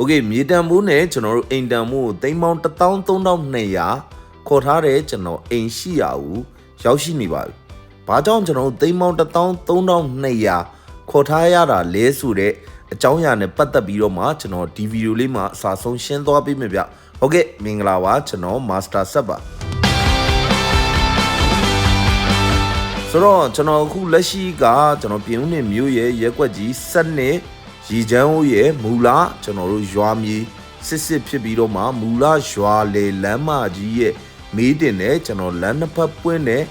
โอเคမြေတံမိုးနဲ့ကျွန်တော်တို့အိမ်တံမိုးကိုသိန်းပေါင်း13200ခေါ်ထားတဲ့ကျွန်တော်အိမ်ရှိရဦးရောက်ရှိနေပါပြီ။ဘာကြောင့်ကျွန်တော်တို့သိန်းပေါင်း13200ခေါ်ထားရတာလဲဆိုတဲ့အကြောင်းအရာနဲ့ပတ်သက်ပြီးတော့မှကျွန်တော်ဒီဗီဒီယိုလေးမှာအစားဆုံးရှင်းသွားပေးမယ်ဗျ။ဟုတ်ကဲ့မင်္ဂလာပါကျွန်တော်မာစတာဆက်ပါ။ဆိုတော့ကျွန်တော်အခုလက်ရှိကကျွန်တော်ပြင်ဦးနေမြို့ရဲ့ရက်ွက်ကြီးစက်နှစ် ရီချမ်းဦးရဲ့မူလာကျွန်တော်တို့ရွာမြေစစ်စစ်ဖြစ်ပြီးတော့မှမူလာရွာလေလမ်းမကြီးရဲ့မေးတင်နဲ့ကျွန်တော်လမ်းနှစ်ဖက်ပွင့်တဲ့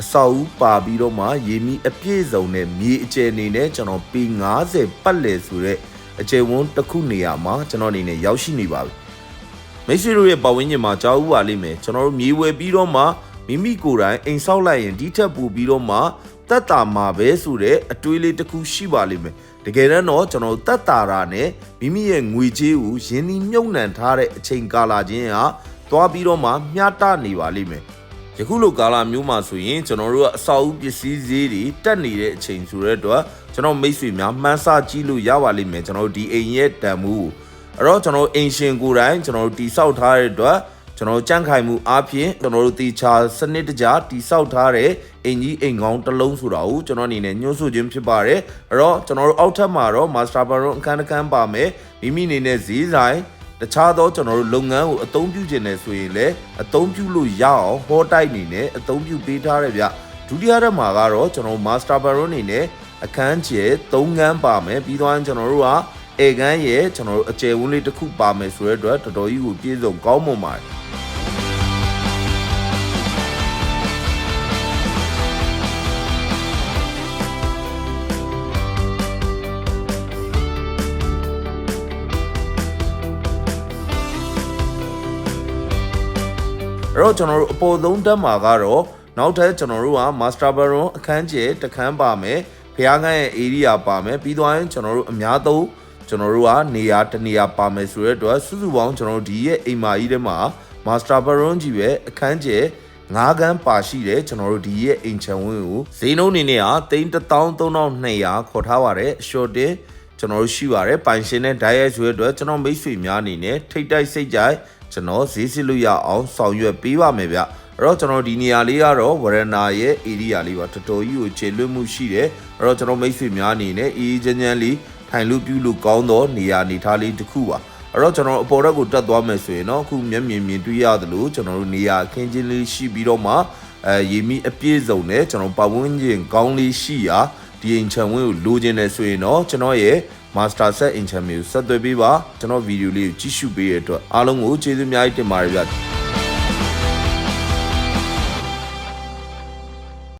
အဆောက်အဦပါပြီးတော့မှရေမီအပြည့်စုံနဲ့မြေအကျယ်နေနဲ့ကျွန်တော်ပေ90ပတ်လည်ဆိုတဲ့အခြေဝန်းတစ်ခုနေရာမှာကျွန်တော်အနေနဲ့ရောက်ရှိနေပါပြီမိတ်ဆွေတို့ရဲ့ပတ်ဝန်းကျင်မှာကြားဥပါလိမ့်မယ်ကျွန်တော်တို့မြေဝယ်ပြီးတော့မှ မိမိကိုယ်တိုင်အိမ်ဆောက်လိုက်ရင်ဒီထက်ပိုပြီးတော့မှတက်တာမှာပဲဆိုတဲ့အတွေးလေးတစ်ခုရှိပါလိမ့်မယ်တကယ်တော့ကျွန်တော်တို့တက်တာတာနဲ့မိမိရဲ့ငွေကြေးကိုရင်းနှီးမြုပ်နှံထားတဲ့အချိန်ကာလချင်းဟာသွားပြီးတော့မှမျှတနေပါလိမ့်မယ်ယခုလိုကာလမျိုးမှာဆိုရင်ကျွန်တော်တို့ကအဆောက်အဦပစ္စည်းဈေးတွေတက်နေတဲ့အချိန်ဆိုတဲ့အတွက်ကျွန်တော်မိတ်ဆွေများမှန်းဆကြည့်လို့ရပါလိမ့်မယ်ကျွန်တော်တို့ဒီအိမ်ရဲ့တန်မှုကိုအဲ့တော့ကျွန်တော်တို့အင်ရှင်ကိုယ်တိုင်ကျွန်တော်တို့တိဆောက်ထားတဲ့အတွက် ကျွန်တော်တို့ကြန့်ခိုင်မှုအားဖြင့်ကျွန်တော်တို့တေချာစနစ်တကျတိဆောက်ထားတဲ့အင်ကြီးအိမ်ကောင်းတစ်လုံးဆိုတာကိုကျွန်တော်အနေနဲ့ညှို့ဆိုခြင်းဖြစ်ပါတယ်အဲ့တော့ကျွန်တော်တို့အောက်ထပ်မှာတော့ master baron အခန်းတစ်ခန်းပါမယ်မိမိအနေနဲ့ဈေးဆိုင်တခြားသောကျွန်တော်တို့လုပ်ငန်းကိုအသုံးပြုခြင်းနဲ့ဆိုရင်လည်းအသုံးပြုလို့ရအောင်ဟောတိုက်နေနဲ့အသုံးပြုပေးထားတယ်ဗျဒုတိယထပ်မှာကတော့ကျွန်တော် master baron အနေနဲ့အခန်းကျယ်၃ခန်းပါမယ်ပြီးတော့ကျွန်တော်တို့ကအေကန်းရဲ့ကျွန်တော်တို့အကျယ်ဝန်းလေးတစ်ခုပါမယ်ဆိုတဲ့အတွက်တော်တော်ကြီးကိုပြည့်စုံကောင်းမွန်ပါတယ် အဲ့တော့ကျွန်တော်တို့အပေါ်ဆုံးတက်မှာကတော့နောက်ထပ်ကျွန်တော်တို့က Master Baron အခန်းကျယ်တစ်ခန်းပါမယ်ဖျားခန်းရဲ့ area ပါမယ်ပြီးသွားရင်ကျွန်တော်တို့အများဆုံးကျွန်တော်တို့ကနေရာတစ်နေရာပါမယ်ဆိုတဲ့အတွက်စုစုပေါင်းကျွန်တော်တို့ဒီရဲ့အိမ်မာကြီးထဲမှာ Master Baron ကြီးပဲအခန်းကျယ်ငါးကန်းပါရှိတယ်ကျွန်တော်တို့ဒီရဲ့အိမ်ချံဝင်းကိုဈေးနှုန်းအနေနဲ့ဟာ33200ခေါ်ထားပါတယ် short တင်ကျွန်တော်တို့ရှိပါတယ်ပိုင်ရှင်နဲ့ diet ဆိုတဲ့အတွက်ကျွန်တော်မိတ်ဆွေများအနေနဲ့ထိတ်တိုက်စိတ်ကြိုက် ကျွန်တော်ဈေးစစ်လို့ရအောင်ဆောင်ရွက်ပေးပါမယ်ဗျအဲ့တော့ကျွန်တော်ဒီနေရာလေးကတော့ဝရဏာရဲ့ area လေးပါတော်တော်ကြီးကိုခြေလွတ်မှုရှိတယ်အဲ့တော့ကျွန်တော်မိတ်ဆွေများအနေနဲ့အေးအေးချမ်းချမ်းလေးထိုင်လို့ပြုလို့ကောင်းသောနေရာနေထားလေးတစ်ခုပါအဲ့တော့ကျွန်တော်အပေါ်ရက်ကိုတက်သွားမယ်ဆိုရင်တော့အခုမျက်မြင်မြင်တွေ့ရတယ်လို့ကျွန်တော်တို့နေရာအခင်းချင်းလေးရှိပြီးတော့မှအဲရေမီအပြည့်စုံနဲ့ကျွန်တော်ပတ်ဝန်းကျင်ကောင်းလေးရှိရာဒီအိမ်ချံဝင်းကိုလိုချင်တယ်ဆိုရင်တော့ကျွန်တော်ရဲ့ Master Set Income ကိုဆက်သွယ်ပေးပါကျွန်တော်ဗီဒီယိုလေးကိုကြည့်ရှုပေးရတဲ့အတွက်အားလုံးကိုကျေးဇူးအများကြီးတင်ပါတယ်ဗျ